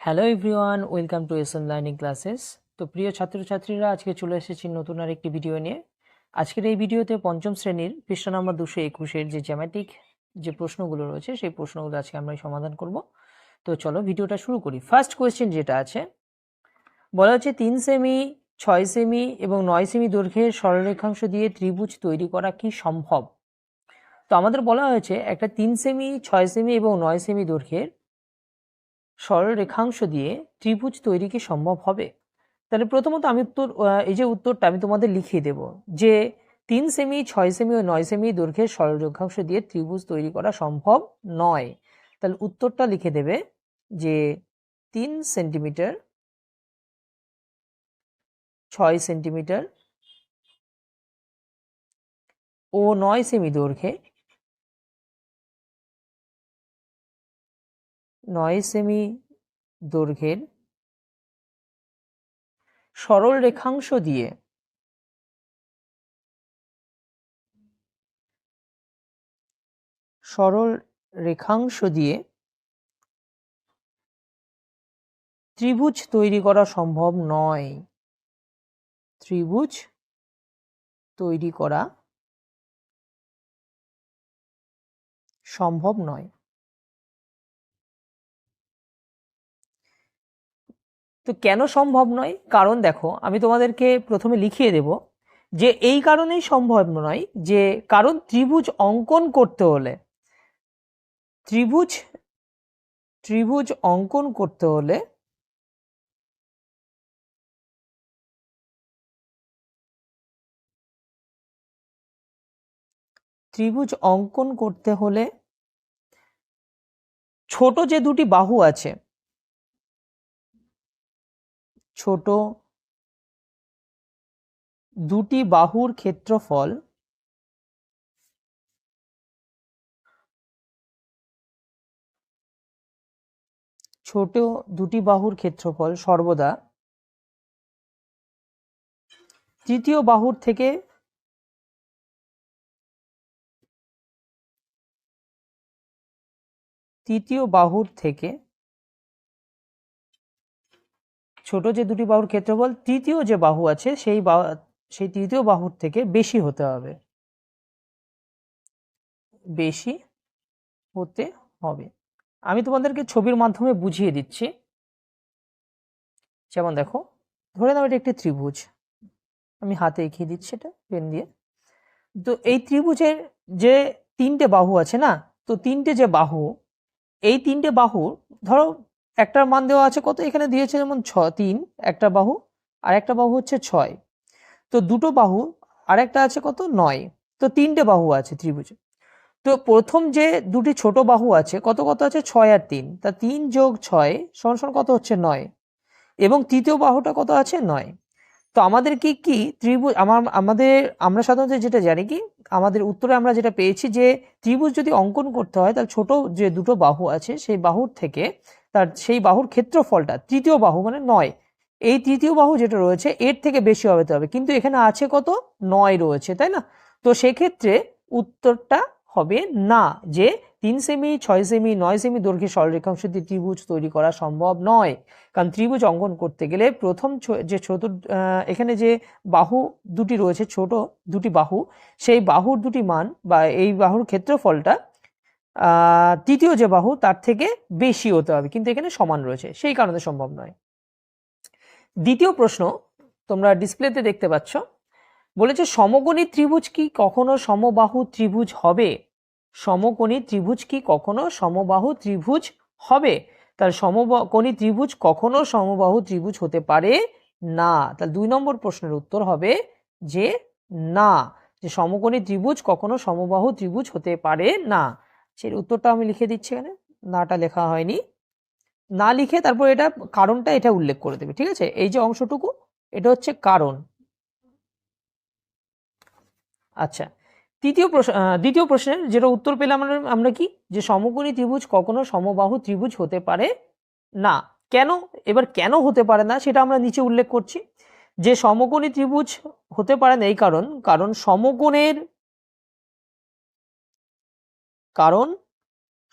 Hello everyone welcome to S N learning classes তো প্রিয় ছাত্রছাত্রীরা, আজকে চলে এসেছি নতুন আর একটি ভিডিও নিয়ে। আজকের এই ভিডিওতে পঞ্চম শ্রেণির পৃষ্ঠ নম্বর দুশো একুশের যে জ্যামেটিক যে প্রশ্নগুলো রয়েছে, সেই প্রশ্নগুলো আজকে আমরা সমাধান করব। তো চলো ভিডিওটা শুরু করি। ফার্স্ট কোয়েশ্চেন যেটা আছে, বলা হচ্ছে তিন সেমি ছয় সেমি এবং নয় সেমি দৈর্ঘ্যের সরলরেখাংশ দিয়ে ত্রিভুজ তৈরি করা কি সম্ভব? তো আমাদের বলা হয়েছে একটা তিন সেমি ছয় সেমি এবং নয় সেমি দৈর্ঘ্যের সরল রেখাংশ দিয়ে ত্রিভুজ তৈরি কি সম্ভব হবে? তাহলে প্রথমত আমি উত্তর এই যে উত্তরটা আমি তোমাদের লিখিয়ে দেব যে তিন সেমি ছয় সেমি ও নয় সেমি দৈর্ঘ্যের সরল রেখাংশ দিয়ে ত্রিভুজ তৈরি করা সম্ভব নয়। তাহলে উত্তরটা লিখে দেবে যে তিন সেন্টিমিটার ছয় সেন্টিমিটার ও নয় সেমি দৈর্ঘ্যে নয় সেমি দৈর্ঘ্যের সরল রেখাংশ দিয়ে সরল রেখাংশ দিয়ে ত্রিভুজ তৈরি করা সম্ভব নয়। ত্রিভুজ তৈরি করা সম্ভব নয়। তো কেন সম্ভব নয়? কারণ দেখো, আমি তোমাদেরকে প্রথমে লিখিয়ে দেব যে এই কারণেই সম্ভব নয় যে কারণ ত্রিভুজ অঙ্কন করতে হলে, ত্রিভুজ ত্রিভুজ অঙ্কন করতে হলে ত্রিভুজ অঙ্কন করতে হলে ছোট যে দুটি বাহু আছে ছোট দুটি বাহুর ক্ষেত্রফল ছোট দুটি বাহুর ক্ষেত্রফল সর্বদা তৃতীয় বাহুর থেকে তৃতীয় বাহুর থেকে ছোট যে দুটি বাহুর ক্ষেত্রফল, তৃতীয় যে বাহু আছে, সেই বা, সেই তৃতীয় বাহুর থেকে বেশি হতে হবে। বেশি হতে হবে। আমি তোমাদেরকে ছবির মাধ্যমে বুঝিয়ে দিচ্ছি। যেমন দেখো, ধরে নাও এটা একটি ত্রিভুজ। আমি হাতে এঁকিয়ে দিচ্ছি এটা, পেন দিয়ে। তো এই ত্রিভুজের যে তিনটে বাহু আছে না, তো তিনটে যে বাহু, এই তিনটে বাহু, ধরো একটার মান দেওয়া আছে কত? এখানে দিয়েছে যেমন ছ, তিন, একটা বাহু, আর একটা বাহু হচ্ছে ছয়। তো দুটো বাহু আর একটা আছে কত? নয়। তো তিনটে বাহু আছে ত্রিভুজে। তো প্রথম যে দুটি ছোট বাহু আছে, কত কত আছে? ছয় আর তিন। তা তিন যোগ ছয় সমান সমান কত হচ্ছে? নয়। এবং তৃতীয় বাহুটা কত আছে? নয়। তো আমাদের কি কি ত্রিভুজ, আমার, আমাদের, আমরা সাধারণত যেটা জানি কি, আমাদের উত্তরে আমরা যেটা পেয়েছি যে ত্রিভুজ যদি অঙ্কন করতে হয়, তাহলে ছোট যে দুটো বাহু আছে, সেই বাহুর থেকে তার, সেই বাহুর ক্ষেত্রফলটা, তৃতীয় বাহু মানে নয়, এই তৃতীয় বাহু যেটা রয়েছে, এর থেকে বেশি হতে হবে, কিন্তু এখানে আছে কত? নয় রয়েছে, তাই না? তো সেক্ষেত্রে উত্তরটা হবে না, যে তিন সেমি, ছয় সেমি, নয় সেমি দৈর্ঘ্যের সরলরেখাংশ দিয়ে ত্রিভুজ তৈরি করা সম্ভব নয়। কারণ ত্রিভুজ অঙ্কন করতে গেলে প্রথম যে ছোট এখানে যে বাহু দুটি রয়েছে, ছোট দুটি বাহু, সেই বাহুর দুটি মান বা এই বাহুর ক্ষেত্রফলটা তৃতীয় যে বাহু তার থেকে বেশি হতে হবে, কিন্তু এখানে সমান রয়েছে, সেই কারণে সম্ভব নয়। দ্বিতীয় প্রশ্ন তোমরা ডিসপ্লেতে দেখতে পাচ্ছ, বলেছে সমকোণী ত্রিভুজ কি কখনো সমবাহু ত্রিভুজ হবে? সমকোণী ত্রিভুজ কি কখনো? সমবাহু ত্রিভুজ হবে। তাহলে সমকোণী ত্রিভুজ কখনো সমবাহু ত্রিভুজ হতে পারে না। তাহলে দুই নম্বর প্রশ্নের উত্তর হবে যে না, যে সমকোণী ত্রিভুজ কখনো সমবাহু ত্রিভুজ হতে পারে না। সেই উত্তরটা আমি লিখে দিচ্ছি এখানে। নাটা লেখা হয়নি। না লিখে তারপর এটা কারণটা এটা উল্লেখ করে দেবে, ঠিক আছে? এই যে অংশটুকু, এটা হচ্ছে কারণ। আচ্ছা। তৃতীয় প্রশ্ন দ্বিতীয় প্রশ্নের যেটা উত্তর পেলাম আমরা কি? যে সমকোণী ত্রিভুজ কখনো সমবাহু ত্রিভুজ হতে পারে না। কেন? এবার কেন হতে পারে না সেটা আমরা নিচে উল্লেখ করছি। যে সমকোণী ত্রিভুজ হতে পারে না এই কারণ কারণ সমকোণের কারণ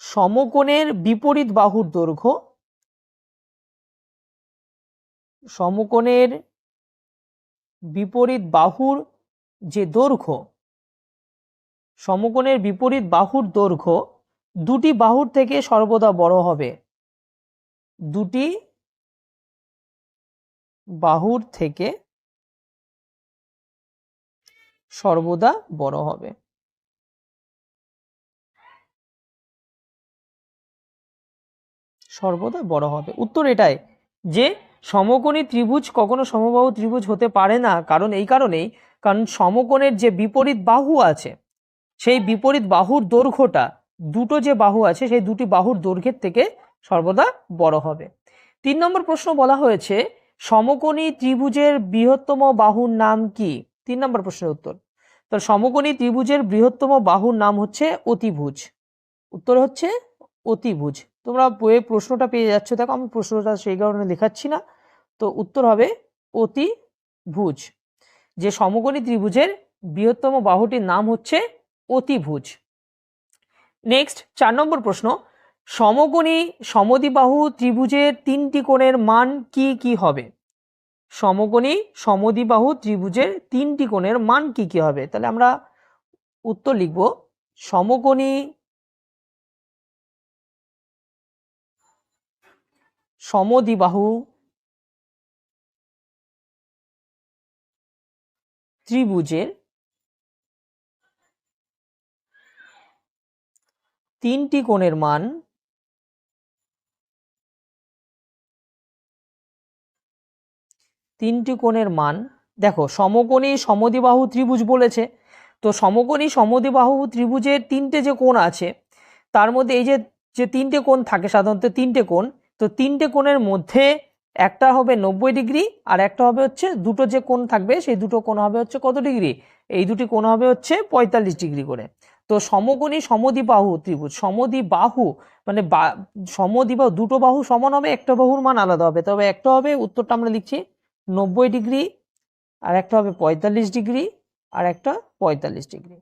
সমকোণের বিপরীত বাহুর দৈর্ঘ্য, সমকোণের বিপরীত বাহুর যে দৈর্ঘ্য সমকোণের বিপরীত বাহুর দৈর্ঘ্য দুটি বাহুর থেকে সর্বদা বড় হবে। দুটি বাহুর থেকে সর্বদা বড় হবে। সর্বদা বড় হবে। উত্তর এটাই যে সমকোণী ত্রিভুজ কখনো সমবাহু ত্রিভুজ হতে পারে না, কারণ এই কারণেই, কারণ সমকোণের যে বিপরীত বাহু আছে সেই বিপরীত বাহুর দৈর্ঘ্যটা, দুটো যে বাহু আছে, সেই দুটি বাহুর দৈর্ঘ্যের থেকে সর্বদা বড় হবে। তিন নম্বর প্রশ্ন বলা হয়েছে, সমকোণী ত্রিভুজের বৃহত্তম বাহুর নাম কি? তিন নম্বর প্রশ্নের উত্তর। তো সমকোণী ত্রিভুজের বৃহত্তম বাহুর নাম হচ্ছে অতিভুজ। উত্তর হচ্ছে অতিভুজ। তোমরা বইয়ে প্রশ্নটা পেয়ে যাচ্ছ, দেখো আমি প্রশ্নটা সেই কারণে লেখাচ্ছি না। তো উত্তর হবে অতিভুজ। যে সমকোণী ত্রিভুজের বৃহত্তম বাহুটির নাম হচ্ছে অতিভুজ। নেক্সট চার নম্বর প্রশ্ন সমকোণী সমদিবাহু ত্রিভুজের তিনটি কোণের মান কি কি হবে? সমকোণী সমদিবাহু ত্রিভুজের তিনটি কোণের মান কি কি হবে? তাহলে আমরা উত্তর লিখব সমকোণী সমদিবাহু ত্রিভুজের তিনটি কোণের মান তিনটি কোণের মান, দেখো সমকোণী সমদিবাহু ত্রিভুজ বলেছে। তো সমকোণী সমদিবাহু ত্রিভুজের তিনটে যে কোণ আছে, তার মধ্যে এই যে যে তিনটে কোণ থাকে সাধারণত তিনটে কোণ, তো তিনটে কোণের মধ্যে একটা হবে নব্বই ডিগ্রি আর একটা হবে হচ্ছে দুটো যে কোণ থাকবে, সেই দুটো কোণ হবে হচ্ছে কত ডিগ্রি? এই দুটি কোণ হবে হচ্ছে পঁয়তাল্লিশ ডিগ্রি করে। তো সমকোণী সমদ্বিবাহু ত্রিভুজ। সমদ্বিবাহু মানে সমদ্বিবাহু দুটো বাহু সমান হবে, একটা বাহুর মান আলাদা হবে। তবে একটা হবে, উত্তরটা আমরা লিখছি নব্বই ডিগ্রি, আর একটা হবে পঁয়তাল্লিশ ডিগ্রি, আর একটা পঁয়তাল্লিশ ডিগ্রি।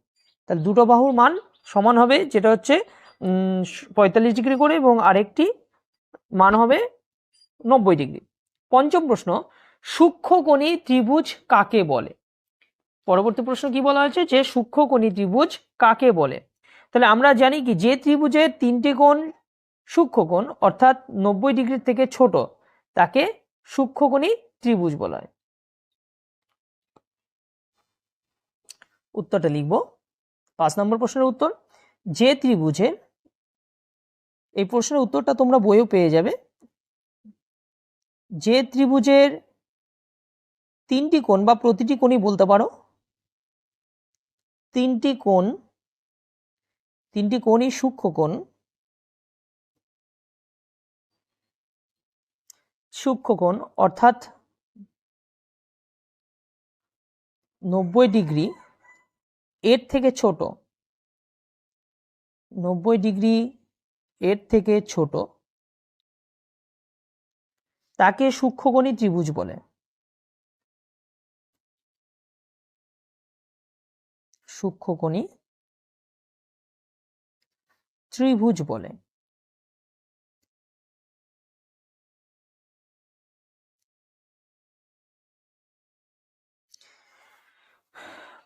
তাহলে দুটো বাহুর মান সমান হবে, যেটা হচ্ছে পঁয়তাল্লিশ ডিগ্রি করে, এবং আরেকটি মান হবে নব্বই ডিগ্রি। পঞ্চম প্রশ্ন, সূক্ষ্মকণি ত্রিভুজ কাকে বলে? পরবর্তী প্রশ্ন কি বলা হয়েছে? যে সূক্ষ্মকণি ত্রিভুজ কাকে বলে? তাহলে আমরা জানি কি, যে ত্রিভুজের তিনটি কোণ সূক্ষ্মকোণ অর্থাৎ নব্বই ডিগ্রি থেকে ছোট, তাকে সূক্ষ্ম সূক্ষ্মকণি ত্রিভুজ বলা হয়। উত্তরটা লিখব। পাঁচ নম্বর প্রশ্নের উত্তর। যে ত্রিভুজের এই প্রশ্নের উত্তরটা তোমরা বইও পেয়ে যাবে। যে ত্রিভুজের তিনটি কোণ বা প্রতিটি কোণই বলতে পারো। তিনটি কোণ, তিনটি কোণই সূক্ষ্ম কোণ সূক্ষ্ম কোণ, অর্থাৎ নব্বই ডিগ্রি এর থেকে ছোট, নব্বই ডিগ্রি এর থেকে ছোট, তাকে সূক্ষ্মকণি ত্রিভুজ বলে। সূক্ষ্মকণি ত্রিভুজ বলে।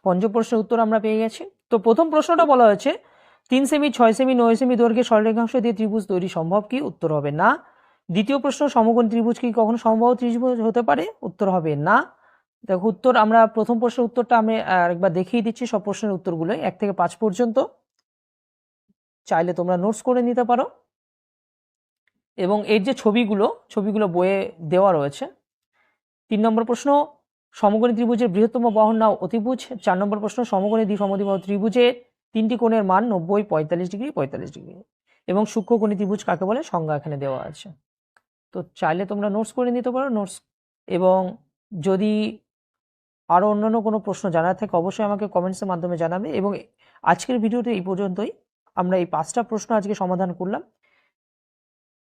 পঞ্চম প্রশ্নের উত্তর আমরা পেয়ে গেছি। তো প্রথম প্রশ্নটা বলা হয়েছে, তিন সেমি, ছয় সেমি, নয় সেমি দৈর্ঘ্যের সরলরেখাংশ দিয়ে ত্রিভুজ তৈরি সম্ভব কি? উত্তর হবে না। দ্বিতীয় প্রশ্ন, সমকোণ ত্রিভুজ কি কখনো সম্ভব? ত্রিভুজ হতে পারে। উত্তর হবে না। দেখো উত্তর, আমরা প্রথম প্রশ্নের উত্তরটা আমি আরেকবার দেখিয়ে দিচ্ছি সব প্রশ্নের উত্তরগুলো এক থেকে পাঁচ পর্যন্ত। চাইলে তোমরা নোটস করে নিতে পারো। এবং এর যে ছবিগুলো ছবিগুলো বইয়ে দেওয়া রয়েছে, তিন নম্বর প্রশ্ন সমকোণী ত্রিভুজের বৃহত্তম বহন নাও অতিভুজ। চার নম্বর প্রশ্ন সমকোণী দ্বিসমদ্বিবাহু ত্রিভুজের তিনটি কোণের মান নব্বই, পঁয়তাল্লিশ ডিগ্রি পঁয়তাল্লিশ ডিগ্রি। এবং সূক্ষ্মকোণী ত্রিভুজ কাকে বলে? সংজ্ঞা এখানে দেওয়া আছে। তো চাইলে তোমরা নোটস করে নিতে পারো নোটস এবং যদি আরও অন্যান্য কোনো প্রশ্ন জানার থাকে, অবশ্যই আমাকে কমেন্টসের মাধ্যমে জানাবে। এবং আজকের ভিডিওতে এই পর্যন্তই। আমরা এই পাঁচটা প্রশ্ন আজকে সমাধান করলাম।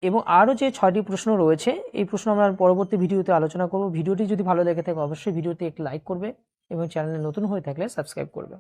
এবং আরও যে ছয়টি প্রশ্ন রয়েছে, এই প্রশ্ন আমরা পরবর্তী ভিডিওতে আলোচনা করব। ভিডিওটি যদি ভালো লেগে থাকে, অবশ্যই ভিডিওতে একটি লাইক করবে এবং চ্যানেলে নতুন হয়ে থাকলে সাবস্ক্রাইব করবে।